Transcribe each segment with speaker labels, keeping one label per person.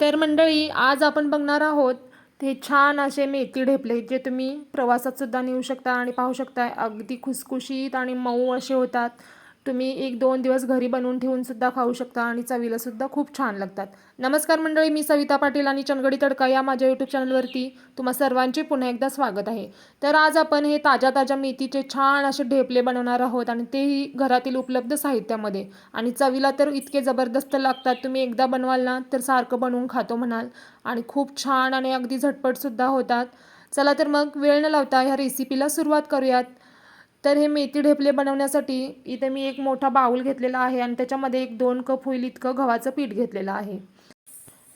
Speaker 1: तर मंडळी आज आपण बघणार आहोत ते छान असे मेथी ढेपले जे तुम्ही प्रवासात सुद्धा नेऊ शकता आणि पाहू शकता अगदी खुसखुशीत आणि मऊ असे होतात. तुम्ही एक दोन दिवस घरी बनवून ठेवून सुद्धा खाऊ शकता आणि चवीला सुद्धा खूप छान लागतात. नमस्कार मंडळी मी सविता पाटील आणि चनगडी तडका या माझ्या यूट्यूब चॅनलवरती तुम्हा सर्वांचे पुन्हा एकदा स्वागत आहे. तर आज आपण हे ताज्या ताज्या मेथीचे छान असे ढेपले बनवणार आहोत आणि तेही घरातील उपलब्ध साहित्यामध्ये. आणि चवीला तर इतके जबरदस्त लागतात तुम्ही एकदा बनवाल ना तर सारखं बनवून खातो म्हणाल. आणि खूप छान आणि अगदी झटपटसुद्धा होतात. चला तर मग वेळ न लावता ह्या रेसिपीला सुरुवात करूयात. तर हे मेथी ढेपले बनवण्यासाठी इथे मी एक मोठा बाऊल घेतलेला आहे आणि त्याच्यामध्ये एक दोन कप होईल इतकं गव्हाचं पीठ घेतलेलं आहे.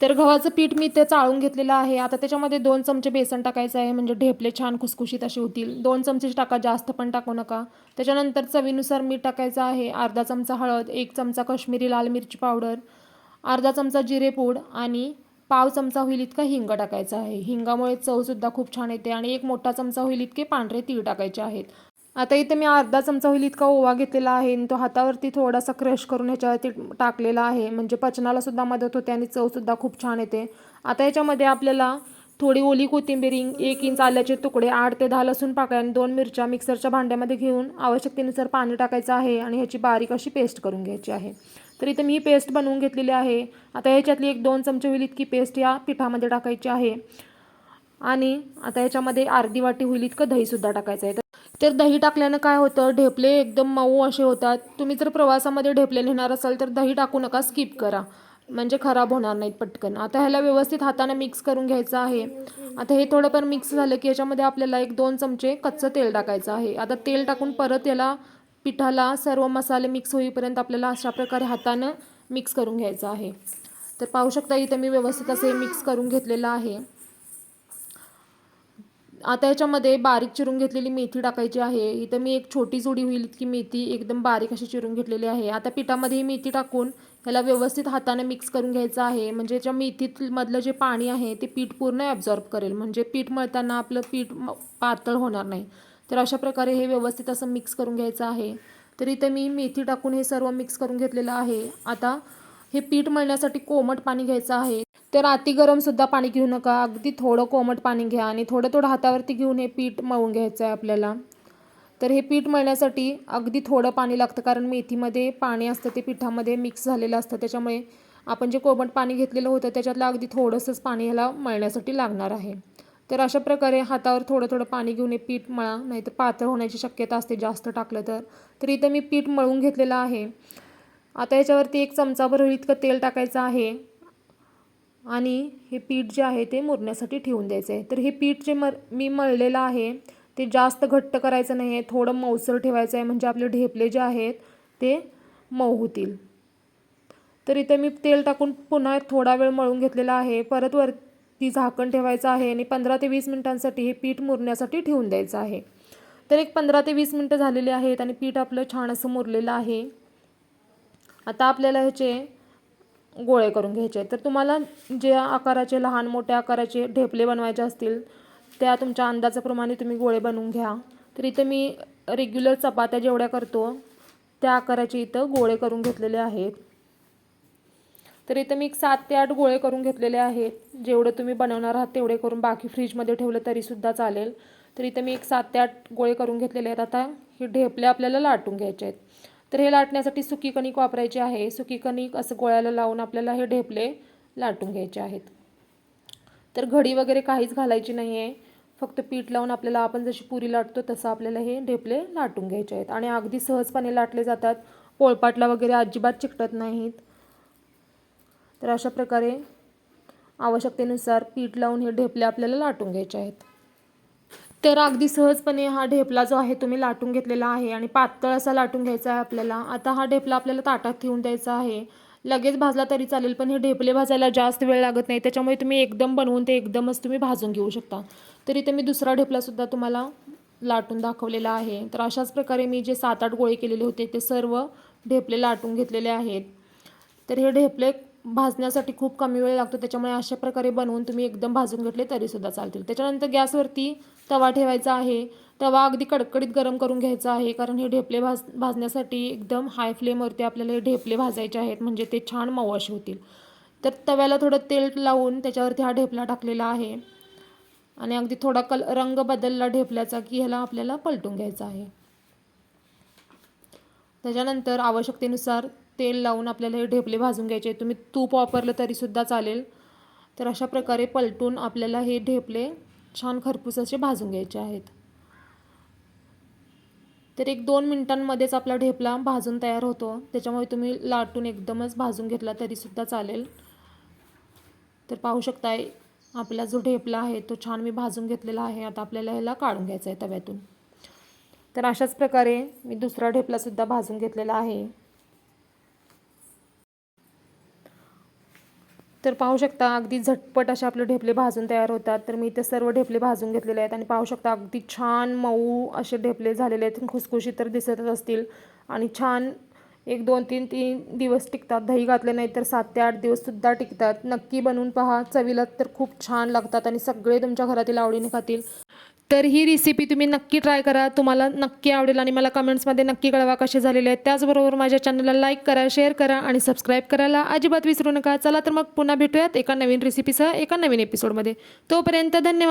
Speaker 1: तर गव्हाचं पीठ मी ते चाळून घेतलेलं आहे. आता त्याच्यामध्ये दोन चमचे बेसन टाकायचं आहे म्हणजे ढेपले छान खुसखुशीत असे होतील. दोन चमचे टाका जास्त पण टाकू नका. त्याच्यानंतर चवीनुसार मीठ टाकायचं आहे अर्धा चमचा हळद एक चमचा काश्मीरी लाल मिरची पावडर अर्धा चमचा जिरेपूड आणि पाव चमचा होईल इतका हिंग टाकायचा आहे. हिंगामुळे चवसुद्धा खूप छान येते आणि एक मोठा चमचा होईल इतके पांढरे तीळ टाकायचे आहेत. आता इथे मी अर्धा चमचा होईल इतका ओवा घेतलेला आहे आणि तो हातावरती थोडासा क्रश करून ह्याच्यावरती टाकलेला आहे. म्हणजे पचनाला सुद्धा मदत होते आणि चवसुद्धा खूप छान येते. आता याच्यामध्ये आपल्याला थोडी ओली कोथिंबीर एक इंच आल्याचे तुकडे आठ ते दहा लसूण पाकळ्या आणि दोन मिरच्या मिक्सरच्या भांड्यामध्ये घेऊन आवश्यकतेनुसार पाणी टाकायचं आहे आणि ह्याची बारीक अशी पेस्ट करून घ्यायची आहे. तर इथे मी ही पेस्ट बनवून घेतलेली आहे. आता ह्याच्यातली एक दोन चमचे होईल इतकी पेस्ट या पिठामध्ये टाकायची आहे. आणि आता याच्यामध्ये अर्धी वाटी होईल इतकं दहीसुद्धा टाकायचं आहे. तर दही टाकल्यानं काय होतं? ढेपले एकदम मऊ असे होतात. तुम्ही जर प्रवासामध्ये ढेपले नेणार असाल तर दही टाकू नका स्किप करा. म्हणजे खराब होणार नाहीत पटकन. आता ह्याला व्यवस्थित हाताने मिक्स करून घ्यायचं आहे. आता हे थोडंफार मिक्स झालं की याच्यामध्ये आपल्याला एक दोन चमचे कच्चं तेल टाकायचं आहे. आता तेल टाकून परत याला पिठाला सर्व मसाले मिक्स होईपर्यंत आपल्याला अशा प्रकारे हातानं मिक्स करून घ्यायचं आहे. तर पाहू शकता इथं मी व्यवस्थित असे मिक्स करून घेतलेलं आहे. आता याच्यामध्ये बारीक चिरून घेतलेली मेथी टाकायची आहे. इथं मी एक छोटी जोडी होईल इतकी मेथी एकदम बारीक अशी चिरून घेतलेली आहे. आता पिठामध्ये ही मेथी टाकून ह्याला व्यवस्थित हाताने मिक्स करून घ्यायचं आहे. म्हणजे याच्या मेथीतमधलं जे पाणी आहे ते पीठ पूर्ण ॲब्झॉर्ब करेल. म्हणजे पीठ मळताना आपलं पीठ पातळ होणार नाही. तर अशा प्रकारे हे व्यवस्थित असं मिक्स करून घ्यायचं आहे. तर इथं मी मेथी टाकून हे सर्व मिक्स करून घेतलेलं आहे. आता हे पीठ मळण्यासाठी कोमट पाणी घ्यायचं आहे. तर अति गरमसुद्धा पाणी घेऊ नका. अगदी थोडं कोमट पाणी घ्या आणि थोडं थोडं हातावरती घेऊन हे पीठ मळून घ्यायचं आहे आपल्याला. तर हे पीठ मळण्यासाठी अगदी थोडं पाणी लागतं कारण मेथीमध्ये पाणी असतं ते पिठामध्ये मिक्स झालेलं असतं. त्याच्यामुळे आपण जे कोमट पाणी घेतलेलं होतं त्याच्यातलं अगदी थोडंसंच पाणी ह्याला मळण्यासाठी लागणार आहे. तर अशा प्रकारे हातावर थोडं थोडं पाणी घेऊन हे पीठ मळा नाही तर पातळ होण्याची शक्यता असते जास्त टाकलं तर. तर इथं मी पीठ मळून घेतलेलं आहे. आता याच्यावरती एक चमचाभर इतकं तेल टाकायचं आहे. आणि हे पीठ जे आहे ते मुरण्यासाठी ठेवून द्यायचं आहे तर हे पीठ जे मर मी मळलेलं आहे ते जास्त घट्ट करायचं नाही आहे थोडं मऊसर ठेवायचं आहे म्हणजे आपले ढेपले जे आहेत ते मऊ होतील. तर इथे मी तेल टाकून पुन्हा थोडा वेळ मळून घेतलेला आहे. परत वरती झाकण ठेवायचं आहे आणि पंधरा ते वीस मिनटांसाठी हे पीठ मुरण्यासाठी ठेवून द्यायचं आहे. तर एक पंधरा ते वीस मिनटं झालेली आहेत आणि पीठ आपलं छान असं मुरलेलं आहे. आता आपल्याला ह्याचे गोळे करून घ्यायचे. आहेत तर तुम्हाला जे आकाराचे लहान मोठ्या आकाराचे ढेपले बनवायचे असतील त्या तुमच्या अंदाजाप्रमाणे तुम्ही गोळे बनवून घ्या. तर इथं मी रेग्युलर चपात्या जेवढ्या करतो त्या आकाराचे इथं गोळे करून घेतलेले आहेत. तर इथं मी एक सात ते आठ गोळे करून घेतलेले आहेत. जेवढे तुम्ही बनवणार आहात तेवढे करून बाकी फ्रीजमध्ये ठेवलं तरीसुद्धा चालेल. तर इथं मी एक सात ते आठ गोळे करून घेतलेले आहेत. आता हे ढेपले आपल्याला लाटून घ्यायचे आहेत. तर हे लाटण्यासाठी सुकी कणिक वापरायची आहे. सुकी कणिक असं गोळ्याला लावून आपल्याला हे ढेपले लाटून घ्यायचे आहेत. तर घडी वगैरे काहीच घालायची नाही आहे फक्त पीठ लावून आपल्याला आपण जशी पुरी लाटतो तसं आपल्याला हे ढेपले लाटून घ्यायचे आहेत. आणि अगदी सहजपणे लाटले जातात. पोळपाटला वगैरे अजिबात चिकटत नाहीत. तर अशा प्रकारे आवश्यकतेनुसार पीठ लावून हे ढेपले आपल्याला लाटून घ्यायचे आहेत. तर अगदी सहजपणे हा ढेपला जो आहे तुम्ही लाटून घेतलेला आहे आणि पातळ असा लाटून घ्यायचा आहे आपल्याला. आता हा ढेपला आपल्याला ताटात ठेवून द्यायचा आहे. लगेच भाजला तरी चालेल पण हे ढेपले भाजायला जास्त वेळ लागत नाही. त्याच्यामुळे तुम्ही एकदम बनवून ते एकदमच तुम्ही भाजून घेऊ शकता. तर इथे मी दुसरा ढेपलासुद्धा तुम्हाला लाटून दाखवलेला आहे. तर अशाच प्रकारे मी जे सात आठ गोळे केलेले होते ते सर्व ढेपले लाटून घेतलेले आहेत. तर हे ढेपले भाजण्यासाठी खूप कमी वेळ लागतो त्याच्यामुळे अशा प्रकारे बनवून तुम्ही एकदम भाजून घेतले तरीसुद्धा चालतील. त्याच्यानंतर गॅसवरती तवा ठेवायचा आहे. तवा अगदी कडकडीत गरम करून घ्यायचा आहे कारण हे ढेपले भाज भाजण्यासाठी एकदम हाय फ्लेमवरती आपल्याला हे ढेपले भाजायचे आहेत म्हणजे ते छान मऊ असे होतील. तर तव्याला थोडं तेल लावून त्याच्यावरती हा ढेपला टाकलेला आहे. आणि अगदी थोडा कल रंग बदलला ढेपल्याचा की ह्याला आपल्याला पलटून घ्यायचा आहे. त्याच्यानंतर आवश्यकतेनुसार तेल लावून आपल्याला हे ढेपले भाजून घ्यायचे तुम्ही तूप वापरलं तरीसुद्धा चालेल. तर अशा प्रकारे पलटून आपल्याला हे ढेपले छान खरपूस असे भाजून घ्यायचे आहेत. तर एक दोन मिनटांमध्येच आपला ढेपला भाजून तयार होतो. त्याच्यामुळे तुम्ही लाटून एकदमच भाजून घेतला तरीसुद्धा चालेल. तर पाहू शकताय आपला जो ढेपला आहे तो छान मी भाजून घेतलेला आहे. आता आपल्याला ह्याला काढून घ्यायचा आहे तव्यातून. तर अशाच प्रकारे मी दुसरा ढेपलासुद्धा भाजून घेतलेला आहे. तर पाहू शकता अगदी झटपट असे आपले ढेपले भाजून तयार होतात. तर मी इथे सर्व ढेपले भाजून घेतलेले आहेत आणि पाहू शकता अगदी छान मऊ असे ढेपले झालेले आहेत. खुसखुशीत तर दिसतच असतील. आणि छान एक दोन तीन तीन दिवस टिकतात. दही घातले नाही तर सात ते आठ दिवससुद्धा टिकतात. नक्की बनवून पहा. चवीला तर खूप छान लागतात आणि सगळे तुमच्या घरातील आवडीने खातील. तर ही रेसिपी तुम्ही नक्की ट्राय करा. तुम्हाला नक्की आवडेल आणि मला कमेंट्समध्ये नक्की कळवा कसे झालेले आहेत. त्याचबरोबर माझ्या चॅनलला लाईक करा शेअर करा आणि सबस्क्राईब करायला अजिबात विसरू नका. चला तर मग पुन्हा भेटूयात एका नवीन रेसिपीसह एका नवीन एपिसोडमध्ये तोपर्यंत धन्यवाद.